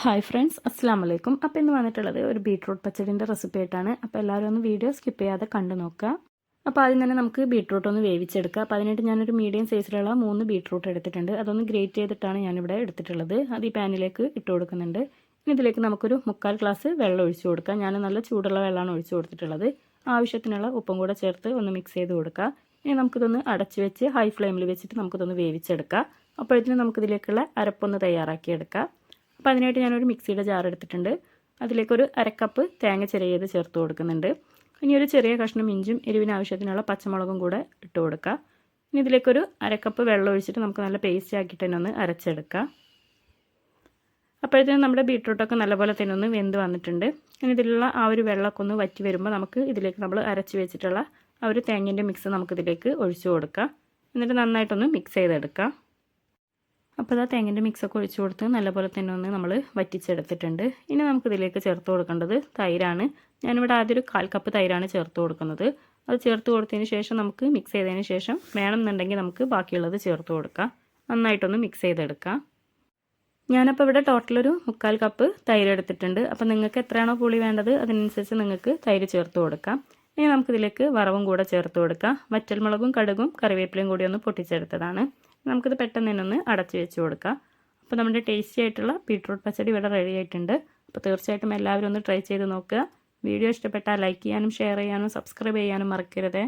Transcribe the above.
Hi friends അസ്സാം വലൈക്കും അപ്പോൾ ഇന്ന് വന്നിട്ടുള്ളത് ഒരു ബീട്രൂട്ട് പച്ചടിന്റെ റെസിപ്പി ആയിട്ടാണ്. അപ്പോൾ എല്ലാവരും ഒന്ന് വീഡിയോ സ്കിപ്പ് ചെയ്യാതെ കണ്ടു നോക്കുക. അപ്പോൾ ആദ്യം തന്നെ നമുക്ക് ബീട്രൂട്ട് ഒന്ന് വേവിച്ചെടുക്കുക അപ്പോൾ അതിനായിട്ട് ഞാനൊരു മീഡിയം സൈസിലുള്ള മൂന്ന് ബീട്രൂട്ട് എടുത്തിട്ടുണ്ട്. അതൊന്ന് ഗ്രേറ്റ് ചെയ്തിട്ടാണ് ഞാനിവിടെ എടുത്തിട്ടുള്ളത്. അത് ഈ പാനിലേക്ക് ഇട്ട് കൊടുക്കുന്നുണ്ട്. ഇനി ഇതിലേക്ക് നമുക്കൊരു മുക്കാൽ ഗ്ലാസ് വെള്ളം ഒഴിച്ചു കൊടുക്കുക ഞാൻ നല്ല ചൂടുള്ള വെള്ളമാണ് ഒഴിച്ചു കൊടുത്തിട്ടുള്ളത്. ആവശ്യത്തിനുള്ള ഉപ്പും കൂടെ ചേർത്ത് ഒന്ന് മിക്സ് ചെയ്ത് കൊടുക്കുക ഇനി നമുക്കിതൊന്ന് അടച്ച് വെച്ച് ഹൈ ഫ്ലെയിമിൽ വെച്ചിട്ട് നമുക്കിതൊന്ന് വേവിച്ചെടുക്കാം. അപ്പോഴത്തേനും നമുക്കിതിലേക്കുള്ള അരപ്പൊന്ന് തയ്യാറാക്കിയെടുക്കാം. അപ്പോൾ അതിനായിട്ട് ഞാനൊരു മിക്സിയുടെ ജാർ എടുത്തിട്ടുണ്ട്. അതിലേക്കൊരു അരക്കപ്പ് തേങ്ങ ചെറിയത് ചേർത്ത് കൊടുക്കുന്നുണ്ട്. ഇനി ഒരു ചെറിയ കഷ്ണം ഇഞ്ചും എരിവിന് ആവശ്യത്തിനുള്ള പച്ചമുളകും കൂടെ ഇട്ട് കൊടുക്കുക ഇനി ഇതിലേക്കൊരു അരക്കപ്പ് വെള്ളം ഒഴിച്ചിട്ട് നമുക്ക് നല്ല പേസ്റ്റ് ആക്കിയിട്ട് തന്നെ ഒന്ന് അരച്ചെടുക്കാം. അപ്പോഴത്തേനും നമ്മുടെ ബീട്രൂട്ടൊക്കെ നല്ലപോലെ തന്നെ ഒന്ന് വെന്ത് വന്നിട്ടുണ്ട്. ഇനി ഇതിലുള്ള ആ ഒരു വെള്ളമൊക്കെ ഒന്ന് വറ്റി വരുമ്പോൾ നമുക്ക് ഇതിലേക്ക് നമ്മൾ അരച്ച് വെച്ചിട്ടുള്ള ആ ഒരു തേങ്ങേന്റെ മിക്സ് നമുക്കിതിലേക്ക് ഒഴിച്ചു കൊടുക്കാം. എന്നിട്ട് നന്നായിട്ടൊന്ന് മിക്സ് ചെയ്തെടുക്കാം. അപ്പോൾ ഇതാ തേങ്ങന്റെ മിക്സൊക്കെ ഒഴിച്ച് കൊടുത്ത് നല്ലപോലെ തന്നെ ഒന്ന് നമ്മൾ വറ്റിച്ചെടുത്തിട്ടുണ്ട്. ഇനി നമുക്കിതിലേക്ക് ചേർത്ത് കൊടുക്കേണ്ടത് തൈരാണ്. ഞാനിവിടെ ആദ്യം ഒരു കാൽ കപ്പ് തൈരാണ് ചേർത്ത് കൊടുക്കുന്നത്. അത് ചേർത്ത് കൊടുത്തതിന് ശേഷം നമുക്ക് മിക്സ് ചെയ്തതിന് ശേഷം വേണമെന്നുണ്ടെങ്കിൽ നമുക്ക് ബാക്കിയുള്ളത് ചേർത്ത് കൊടുക്കാം. നന്നായിട്ടൊന്ന് മിക്സ് ചെയ്തെടുക്കാം. ഞാനപ്പോൾ ഇവിടെ ടോട്ടൽ ഒരു മുക്കാൽ കപ്പ് തൈര് എടുത്തിട്ടുണ്ട്. അപ്പോൾ നിങ്ങൾക്ക് എത്രയാണോ പുളി വേണ്ടത് അതിനനുസരിച്ച് നിങ്ങൾക്ക് തൈര് ചേർത്ത് കൊടുക്കാം. ഇനി നമുക്കിതിലേക്ക് വറവും കൂടെ ചേർത്ത് കൊടുക്കാം. വറ്റൽമുളകും കടുകും കറിവേപ്പിലയും കൂടി ഒന്ന് പൊട്ടിച്ചെടുത്തതാണ്. നമുക്കിത് പെട്ടെന്ന് തന്നെ ഒന്ന് അടച്ചു വെച്ച് കൊടുക്കാം. അപ്പോൾ നമ്മുടെ ടേസ്റ്റി ആയിട്ടുള്ള ബീട്രൂട്ട് പച്ചടി ഇവിടെ റെഡി ആയിട്ടുണ്ട്. അപ്പോൾ തീർച്ചയായിട്ടും എല്ലാവരും ഒന്ന് ട്രൈ ചെയ്ത് നോക്കുക. വീഡിയോ ഇഷ്ടപ്പെട്ടാൽ ലൈക്ക് ചെയ്യാനും ഷെയർ ചെയ്യാനും സബ്സ്ക്രൈബ് ചെയ്യാനും മറക്കരുതേ.